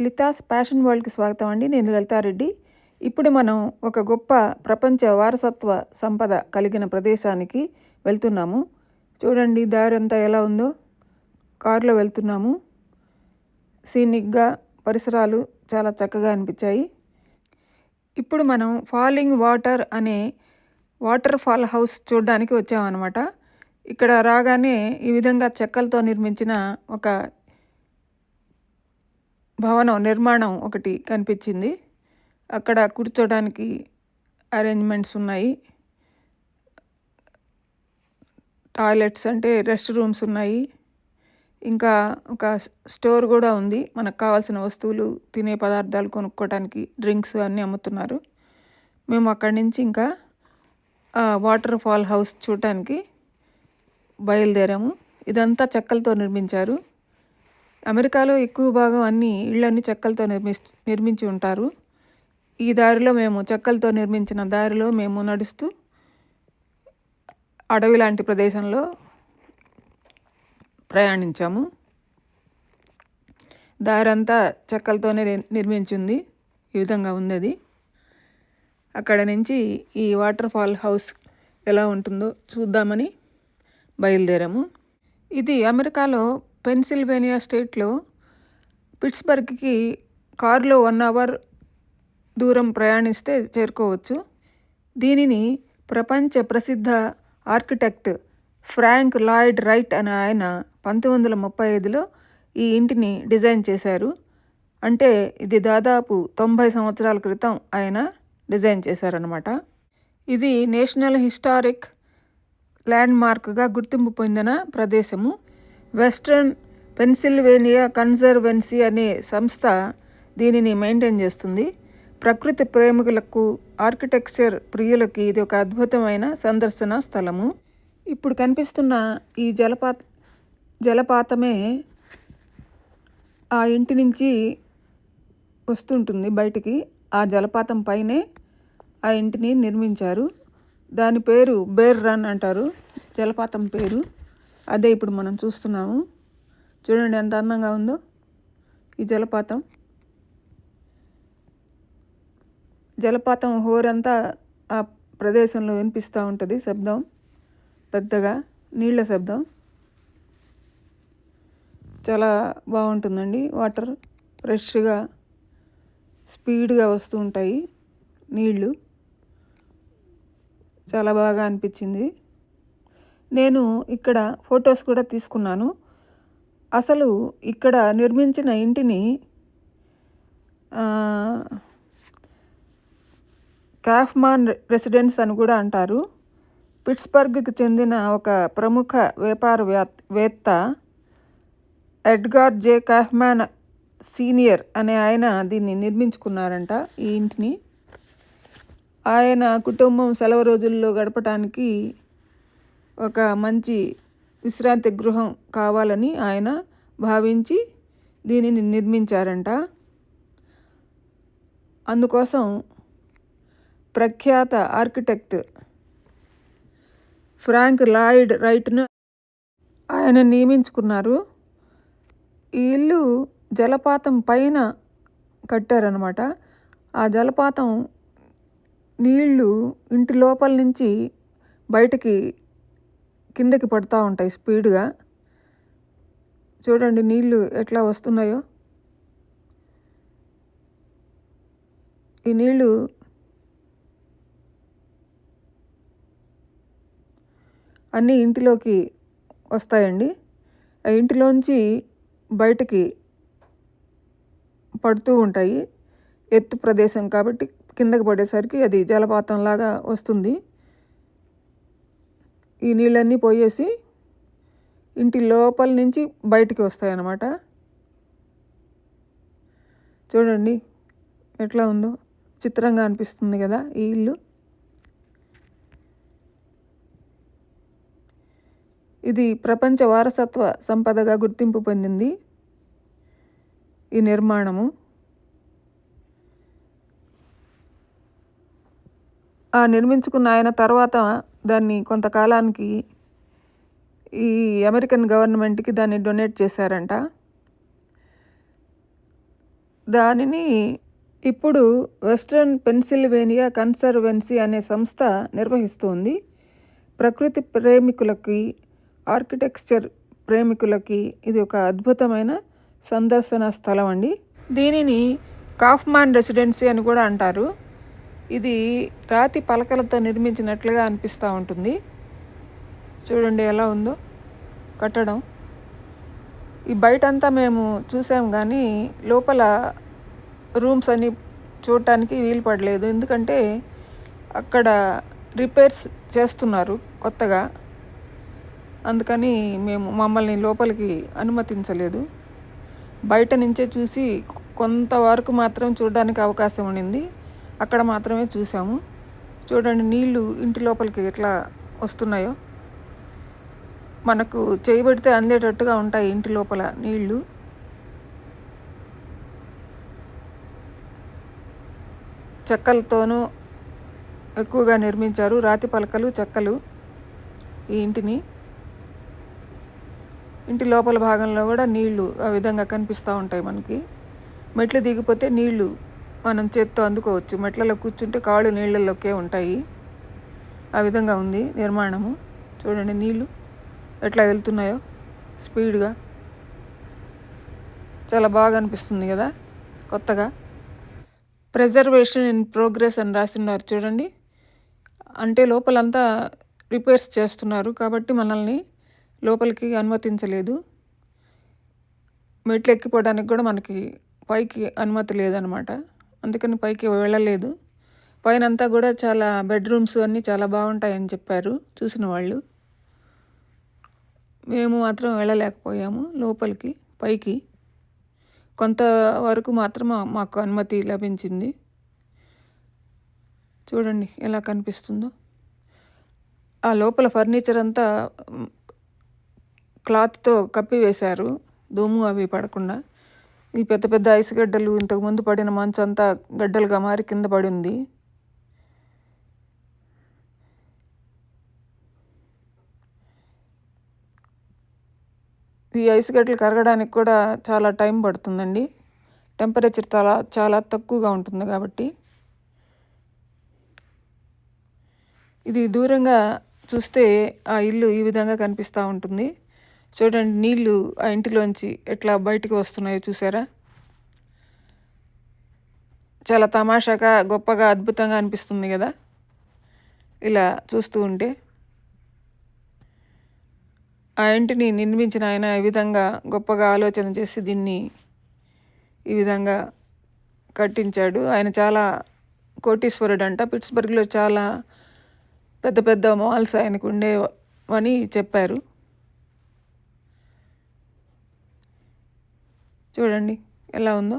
లితాస్ fashion వరల్డ్కి స్వాగతం అండి. నేను లలితారెడ్డి. ఇప్పుడు మనం ఒక గొప్ప ప్రపంచ వారసత్వ సంపద కలిగిన ప్రదేశానికి వెళ్తున్నాము. చూడండి దారి అంతా ఎలా ఉందో. కారులో వెళ్తున్నాము. సీనిక్గా పరిసరాలు చాలా చక్కగా అనిపించాయి. ఇప్పుడు మనం ఫాలింగ్ వాటర్ అనే వాటర్ ఫాల్ హౌస్ చూడడానికి వచ్చామన్నమాట. ఇక్కడ రాగానే ఈ విధంగా చెక్కలతో నిర్మించిన ఒక భవనం నిర్మాణం ఒకటి కనిపించింది. అక్కడ కూర్చోడానికి అరేంజ్మెంట్స్ ఉన్నాయి. టాయిలెట్స్ అంటే రెస్ట్ రూమ్స్ ఉన్నాయి. ఇంకా ఒక స్టోర్ కూడా ఉంది. మనకు కావాల్సిన వస్తువులు తినే పదార్థాలు కొనుక్కోవడానికి డ్రింక్స్ అన్నీ అమ్ముతున్నారు. మేము అక్కడి నుంచి ఇంకా వాటర్ ఫాల్ హౌస్ చూడటానికి బయలుదేరాము. ఇదంతా చెక్కలతో నిర్మించారు. అమెరికాలో ఎక్కువ భాగం అన్ని ఇళ్ళన్ని చెక్కలతో నిర్మి నిర్మించి ఉంటారు. ఈ దారిలో మేము చెక్కలతో నిర్మించిన దారిలో మేము నడుస్తూ అడవి లాంటి ప్రదేశంలో ప్రయాణించాము. దారంతా చెక్కలతోనే నిర్మించింది. ఈ విధంగా ఉంది అది అక్కడ నుంచి ఈ వాటర్ ఫాల్ హౌస్ ఎలా ఉంటుందో చూద్దామని బయలుదేరాము. ఇది అమెరికాలో పెన్సిల్వేనియా స్టేట్లో పిట్స్బర్గ్కి కారులో వన్ అవర్ దూరం ప్రయాణిస్తే చేరుకోవచ్చు. దీనిని ప్రపంచ ప్రసిద్ధ ఆర్కిటెక్ట్ ఫ్రాంక్ లాయిడ్ రైట్ అనే ఆయన పంతొమ్మిది వందల ముప్పై ఐదులో ఈ ఇంటిని డిజైన్ చేశారు. అంటే ఇది దాదాపు తొంభై సంవత్సరాల క్రితం ఆయన డిజైన్ చేశారనమాట ఇది నేషనల్ హిస్టారిక్ ల్యాండ్మార్క్గా గుర్తింపు పొందిన ప్రదేశము. వెస్ట్రన్ పెన్సిల్వేనియా కన్జర్వెన్సీ అనే సంస్థ దీనిని మెయింటైన్ చేస్తుంది. ప్రకృతి ప్రేమికులకు ఆర్కిటెక్చర్ ప్రియులకి ఇది ఒక అద్భుతమైన సందర్శన స్థలము. ఇప్పుడు కనిపిస్తున్న ఈ జలపాత జలపాతమే ఆ ఇంటి నుంచి వస్తుంటుంది బయటికి. ఆ జలపాతం పైనే ఆ ఇంటిని నిర్మించారు. దాని పేరు బేర్ రన్ అంటారు. జలపాతం పేరు. అదే ఇప్పుడు మనం చూస్తున్నాము. చూడండి ఎంత అందంగా ఉందో. ఈ జలపాతం. జలపాతం హోరంతా ఆ ప్రదేశంలో వినిపిస్తూ ఉంటుంది శబ్దం. పెద్దగా నీళ్ళ శబ్దం. చాలా బాగుంటుందండి. వాటర్ ఫ్రెష్గా స్పీడ్గా వస్తూ ఉంటాయి నీళ్ళు చాలా బాగా అనిపించింది. నేను ఇక్కడ ఫొటోస్ కూడా తీసుకున్నాను. అసలు ఇక్కడ నిర్మించిన ఇంటిని కాఫ్మాన్ రెసిడెన్స్ అని కూడా అంటారు. పిట్స్బర్గ్కి చెందిన ఒక ప్రముఖ వ్యాపార వేత్త ఎడ్గార్ జే. కాఫ్మాన్ సీనియర్ అనే ఆయన దీన్ని నిర్మించుకున్నారంట ఈ ఇంటిని. ఆయన కుటుంబం సెలవు రోజుల్లో గడపటానికి ఒక మంచి విశ్రాంతి గృహం కావాలని ఆయన భావించి దీనిని నిర్మించారంట. అందుకోసం ప్రఖ్యాత ఆర్కిటెక్ట్ ఫ్రాంక్ లాయిడ్ రైట్ను ఆయన నియమించుకున్నారు. ఈ ఇల్లు జలపాతం పైన కట్టారనమాట ఆ జలపాతం నీళ్ళు ఇంటి లోపల నుంచి బయటికి కిందకి పడుతూ ఉంటాయి స్పీడ్గా. చూడండి నీళ్ళు ఎట్లా వస్తున్నాయో. ఈ నీళ్ళు అన్నీ ఇంటిలోకి వస్తాయండి. ఆ ఇంటిలోంచి బయటికి పడుతూ ఉంటాయి. ఎత్తు ప్రదేశం కాబట్టి కిందకి పడేసరికి అది జలపాతంలాగా వస్తుంది. ఈ నీళ్ళన్నీ పోయేసి ఇంటి లోపల నుంచి బయటికి వస్తాయి అన్నమాట చూడండి ఎట్లా ఉందో. చిత్రంగా అనిపిస్తుంది కదా ఈ ఇల్లు. ఇది ప్రపంచ వారసత్వ సంపదగా గుర్తింపు పొందింది ఈ నిర్మాణము. నిర్మించుకున్న ఆయన తర్వాత దాన్ని కొంతకాలానికి ఈ అమెరికన్ గవర్నమెంట్కి దాన్ని డొనేట్ చేశారంట. దానిని ఇప్పుడు వెస్ట్రన్ పెన్సిల్వేనియా కన్సర్వెన్సీ అనే సంస్థ నిర్వహిస్తోంది. ప్రకృతి ప్రేమికులకి ఆర్కిటెక్చర్ ప్రేమికులకి ఇది ఒక అద్భుతమైన సందర్శన స్థలం అండి. దీనిని కాఫ్మాన్ రెసిడెన్సీ అని కూడా అంటారు. ఇది రాతి పలకలతో నిర్మించినట్లుగా అనిపిస్తూ ఉంటుంది. చూడండి ఎలా ఉందో. కట్టడం. ఈ బయటంతా మేము చూసాం కానీ లోపల రూమ్స్ అని చూడటానికి వీలు పడలేదు. ఎందుకంటే అక్కడ రిపేర్స్ చేస్తున్నారు కొత్తగా. అందుకని మేము మమ్మల్ని లోపలికి అనుమతించలేదు. బయట నుంచే చూసి కొంతవరకు మాత్రం చూడడానికి అవకాశం ఉండింది. అక్కడ మాత్రమే చూసాము. చూడండి నీళ్ళు ఇంటి లోపలికి ఎట్లా వస్తున్నాయో. మనకు చేయబడితే అందేటట్టుగా ఉంటాయి ఇంటి లోపల నీళ్ళు. చెక్కలతోనూ ఎక్కువగా నిర్మించారు. రాతి పలకలు చెక్కలు ఈ ఇంటిని. ఇంటి లోపల భాగంలో కూడా నీళ్ళు ఆ విధంగా కనిపిస్తూ ఉంటాయి మనకి. మెట్లు దిగిపోతే నీళ్ళు మనం చేత్తో అందుకోవచ్చు. మెట్లలో కూర్చుంటే కాళ్ళు నీళ్ళల్లోకే ఉంటాయి. ఆ విధంగా ఉంది నిర్మాణము. చూడండి నీళ్ళు ఎట్లా వెళ్తున్నాయో. స్పీడ్గా. చాలా బాగా అనిపిస్తుంది కదా కొత్తగా. ప్రిజర్వేషన్ ఇన్ ప్రోగ్రెస్ అని రాసిన్నారు చూడండి. అంటే లోపలంతా రిపేర్స్ చేస్తున్నారు కాబట్టి మనల్ని లోపలికి అనుమతించలేదు. మెట్లు ఎక్కిపోవడానికి కూడా మనకి పైకి అనుమతి లేదనమాట. అందుకని పైకి వెళ్ళలేదు. పైన అంతా కూడా చాలా బెడ్రూమ్స్ అన్నీ చాలా బాగుంటాయని చెప్పారు చూసిన వాళ్ళు. మేము మాత్రం వెళ్ళలేకపోయాము లోపలికి పైకి. కొంతవరకు మాత్రం మాకు అనుమతి లభించింది. చూడండి ఎలా కనిపిస్తుందో. ఆ లోపల ఫర్నిచర్ అంతా క్లాత్తో కప్పివేశారు. దుమ్ము అవి పడకుండా. ఈ పెద్ద పెద్ద ఐస్ గడ్డలు ఇంతకుముందు పడిన మంచు అంతా గడ్డలుగా మారి కింద పడి ఉంది. ఈ ఐస్ గడ్డలు కరగడానికి కూడా చాలా టైం పడుతుందండి. టెంపరేచర్ చాలా చాలా తక్కువగా ఉంటుంది కాబట్టి. ఇది దూరంగా చూస్తే ఆ ఇల్లు ఈ విధంగా కనిపిస్తూ ఉంటుంది. చూడండి నీళ్ళు ఆ ఇంటిలోంచి ఎట్లా బయటికి వస్తున్నాయో చూసారా? చాలా తమాషాగా గొప్పగా అద్భుతంగా అనిపిస్తుంది కదా? ఇలా చూస్తూ ఉంటే. ఆ ఇంటిని నిర్మించిన ఆయన ఈ విధంగా గొప్పగా ఆలోచన చేసి దీన్ని ఈ విధంగా కట్టించాడు. ఆయన చాలా కోటీశ్వరుడు అంట పిట్స్బర్గ్లో చాలా పెద్ద పెద్ద మాల్స్ ఆయనకు ఉండేవని చెప్పారు. చూడండి ఎలా ఉందో.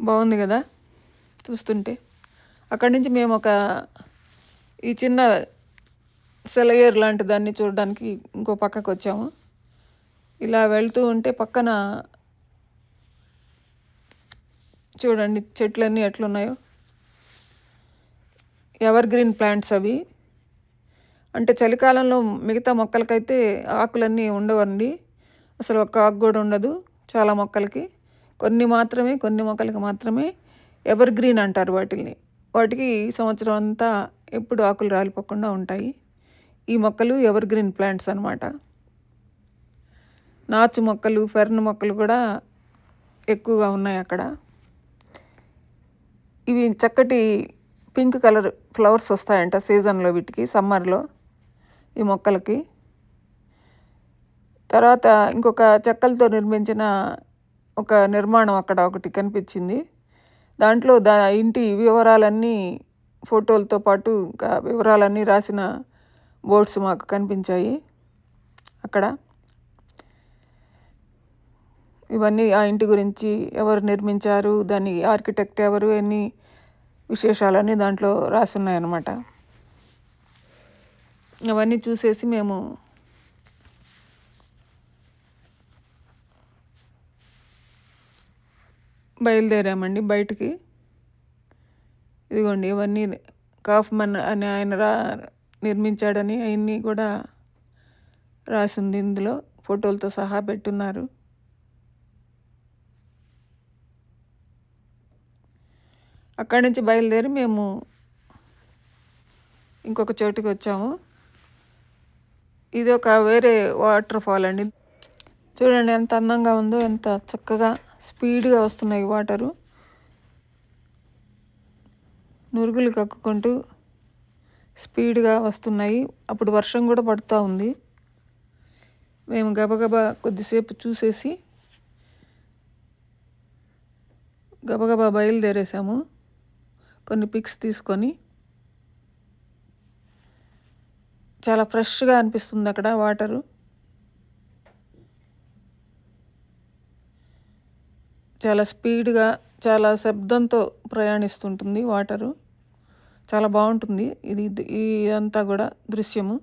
బాగుంది కదా చూస్తుంటే. అక్కడి నుంచి మేము ఒక ఈ చిన్న సెలయేరు లాంటి దాన్ని చూడడానికి ఇంకో పక్కకు వచ్చాము. ఇలా వెళ్తూ ఉంటే పక్కన చూడండి చెట్లన్నీ ఎట్లున్నాయో. ఎవర్ గ్రీన్ ప్లాంట్స్ అవి. అంటే చలికాలంలో మిగతా మొక్కలకైతే ఆకులన్నీ ఉండవండి. అసలు ఒక్క ఆకు కూడా ఉండదు చాలా మొక్కలకి. కొన్ని మాత్రమే కొన్ని మొక్కలకి మాత్రమే ఎవర్ గ్రీన్ అంటారు వాటిని వాటికి సంవత్సరం అంతా ఎప్పుడు ఆకులు రాలిపోకుండా ఉంటాయి. ఈ మొక్కలు ఎవర్ గ్రీన్ ప్లాంట్స్ అనమాట నాచు మొక్కలు ఫెర్న్ మొక్కలు కూడా ఎక్కువగా ఉన్నాయి అక్కడ. ఇవి చక్కటి పింక్ కలర్ ఫ్లవర్స్ వస్తాయంట సీజన్లో వీటికి సమ్మర్లో. ఈ మొక్కలకి. తర్వాత ఇంకొక చెక్కలతో నిర్మించిన ఒక నిర్మాణం అక్కడ ఒకటి కనిపించింది. దాంట్లో దా ఇంటి వివరాలన్నీ ఫోటోలతో పాటు ఇంకా వివరాలన్నీ రాసిన బోర్డ్స్ మాకు కనిపించాయి అక్కడ. ఇవన్నీ ఆ ఇంటి గురించి ఎవరు నిర్మించారు దాని ఆర్కిటెక్ట్ ఎవరు ఎన్ని విశేషాలన్నీ దాంట్లో రాసున్నాయన్నమాట. అవన్నీ చూసేసి మేము బయలుదేరామండి బయటికి. ఇదిగోండి ఇవన్నీ కాఫ్మన్ అని ఆయన రా నిర్మించాడని అవన్నీ కూడా రాసింది ఇందులో. ఫోటోలతో సహా పెట్టున్నారు. అక్కడి నుంచి బయలుదేరి మేము ఇంకొక చోటుకి వచ్చాము ఇది ఒక వేరే వాటర్ ఫాల్ అండి. చూడండి ఎంత అందంగా ఉందో ఎంత చక్కగా స్పీడ్గా వస్తున్నాయి వాటరు. నురుగులు కక్కుకుంటూ స్పీడ్గా వస్తున్నాయి. అప్పుడు వర్షం కూడా పడుతూ ఉంది. మేము గబగబా కొద్దిసేపు చూసేసి గబగబా బయలుదేరేసాము. కొన్ని పిక్స్ తీసుకొని చాలా ఫ్రెష్గా అనిపిస్తుంది అక్కడ వాటరు. చాలా స్పీడ్గా చాలా శబ్దంతో ప్రయాణిస్తుంటుంది వాటరు. చాలా బాగుంటుంది ఇది ఇదంతా కూడా దృశ్యము.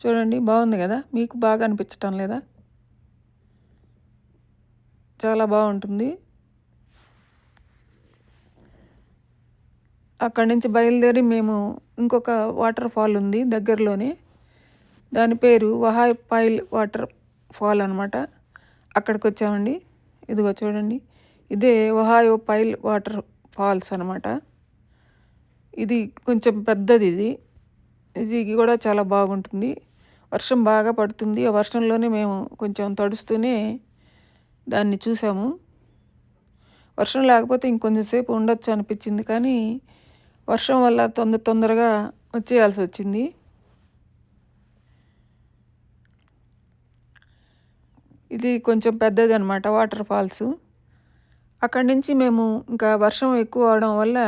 చూడండి బాగుంది కదా? మీకు బాగా అనిపించటం లేదా? చాలా బాగుంటుంది. అక్కడి నుంచి బయలుదేరి మేము ఇంకొక వాటర్ ఫాల్ ఉంది దగ్గరలోనే. దాని పేరు వహాయ్ పైల్ వాటర్ ఫాల్ అనమాట అక్కడికి వచ్చామండి. ఇదిగో చూడండి. ఇదే వహాయో పైల్ వాటర్ ఫాల్స్ అనమాట ఇది కొంచెం పెద్దది ఇది. ఇది కూడా చాలా బాగుంటుంది. వర్షం బాగా పడుతుంది. ఆ వర్షంలోనే మేము కొంచెం తడుస్తూనే దాన్ని చూసాము. వర్షం లేకపోతే ఇంకొంచెంసేపు ఉండొచ్చు అనిపించింది కానీ వర్షం వల్ల తొందర తొందరగా వచ్చేయాల్సి వచ్చింది. ఇది కొంచెం పెద్దది అనమాట వాటర్ ఫాల్స్. అక్కడి నుంచి మేము ఇంకా వర్షం ఎక్కువ అవడం వల్ల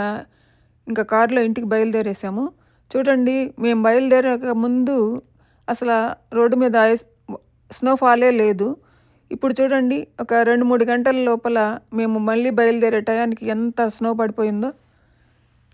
ఇంకా కారులో ఇంటికి బయలుదేరేసాము. చూడండి మేము బయలుదేరక ముందు అసలు రోడ్డు మీద స్నోఫాలే లేదు. ఇప్పుడు చూడండి ఒక రెండు మూడు గంటల లోపల మేము మళ్ళీ బయలుదేరే టయానికి ఎంత స్నో పడిపోయిందో.